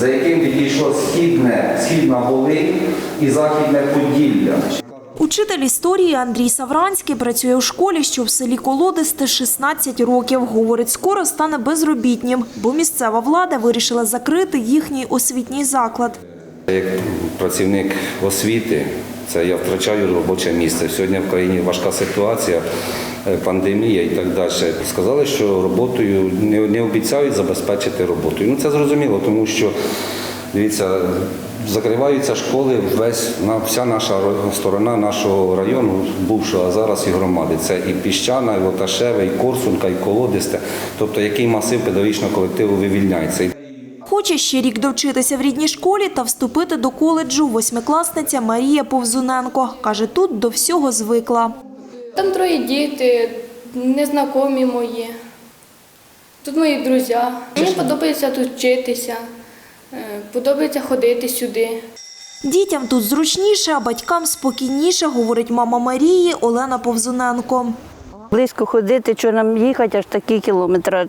за яким відійшло східне, східна Волинь і західне Поділля. Учитель історії Андрій Савранський працює у школі, що в селі Колодисте 16 років. Говорить, скоро стане безробітнім, бо місцева влада вирішила закрити їхній освітній заклад. Як працівник освіти, це я втрачаю робоче місце. Сьогодні в країні важка ситуація, пандемія і так далі. Сказали, що роботою не, не обіцяють забезпечити роботою. Ну це зрозуміло, тому що дивіться, закриваються школи, весь на вся наша сторона нашого району, бувшого, а зараз і громади. Це і Піщана, і Лоташеве, і Корсунка, і Колодисте. Тобто який масив педагогічного колективу вивільняється. Хоче ще рік довчитися в рідній школі та вступити до коледжу восьмикласниця Марія Повзуненко. Каже, тут до всього звикла. Там троє діти, незнайомі мої. Тут мої друзі. Мені подобається тут вчитися, е, подобається ходити сюди. Дітям тут зручніше, а батькам спокійніше, говорить мама Марії Олена Повзуненко. Близько ходити, що нам їхати, аж такі кілометри.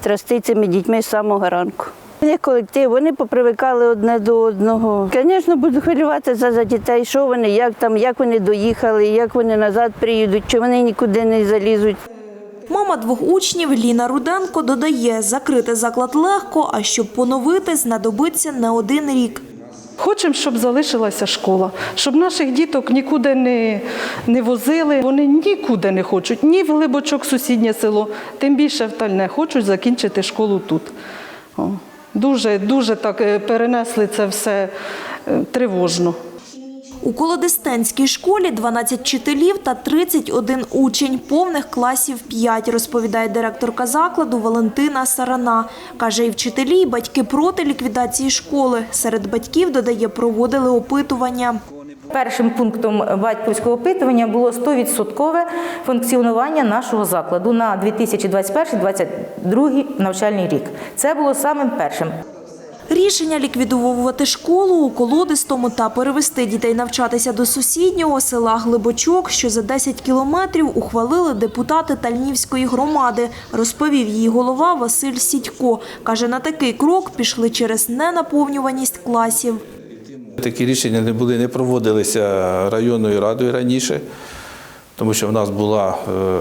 Трясти цими дітьми з самого ранку. Вони колектив, вони попривикали одне до одного. Звісно, буду хвилюватися за дітей, що вони, як там, як вони доїхали, як вони назад приїдуть, чи вони нікуди не залізуть. Мама двох учнів Ліна Руденко додає, закрити заклад легко, а щоб поновити, знадобиться не один рік. Хочемо, щоб залишилася школа, щоб наших діток нікуди не, не возили. Вони нікуди не хочуть, ні в глибочок сусіднє село, тим більше в Тальне хочуть закінчити школу тут. Дуже, дуже так е, перенесли це все е, тривожно. У Колодистенській школі 12 вчителів та 31 учень, повних класів 5, розповідає директорка закладу Валентина Сарана. Каже, і вчителі, і батьки проти ліквідації школи. Серед батьків, додає, проводили опитування. Першим пунктом батьківського опитування було 100% функціонування нашого закладу на 2021-2022 навчальний рік. Це було самим першим. Рішення ліквідовувати школу у Колодистому та перевести дітей навчатися до сусіднього села Глибочок, що за 10 кілометрів ухвалили депутати Тальнівської громади, розповів її голова Василь Сідько. Каже, на такий крок пішли через ненаповнюваність класів. Такі рішення не були, не проводилися районною радою раніше, тому що в нас була е,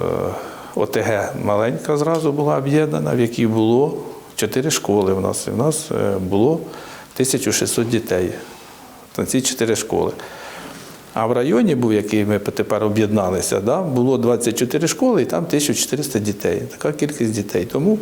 ОТГ маленька зразу була об'єднана, в якій було чотири школи. У нас, І в нас е, було 1600 дітей на ці чотири школи. А в районі був, який ми тепер об'єдналися, да, було 24 школи і там 1400 дітей. Така кількість дітей. Тому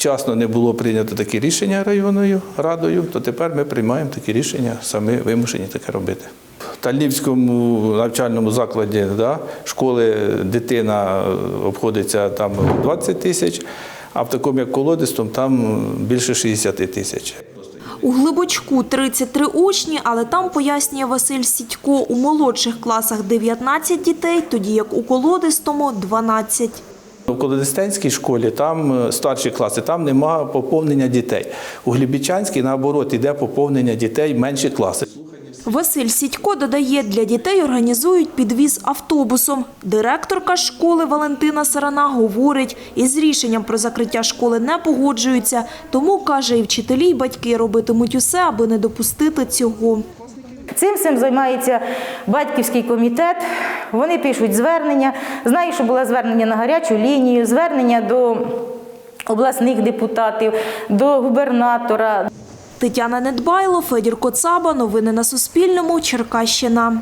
вчасно не було прийнято таке рішення районною радою, то тепер ми приймаємо такі рішення, самі вимушені таке робити. В Тальнівському навчальному закладі да, школи дитина обходиться там 20 тисяч, а в такому як колодистом там більше 60 тисяч. У Глибочку 33 учні, але там, пояснює Василь Сідько, у молодших класах 19 дітей, тоді як у Колодистому – 12. У Колодистенській школі там е, старші класи, там немає поповнення дітей. У Глібічанській, наоборот, йде поповнення дітей менші класи. Василь Сідько додає, для дітей організують підвіз автобусом. Директорка школи Валентина Сарана говорить, із рішенням про закриття школи не погоджуються, тому, каже, і вчителі, і батьки робитимуть усе, аби не допустити цього. Цим всім займається батьківський комітет. Вони пишуть звернення. Знаю, що було звернення на гарячу лінію, звернення до обласних депутатів, до губернатора. Тетяна Недбайло, Федір Коцаба. Новини на Суспільному. Черкащина.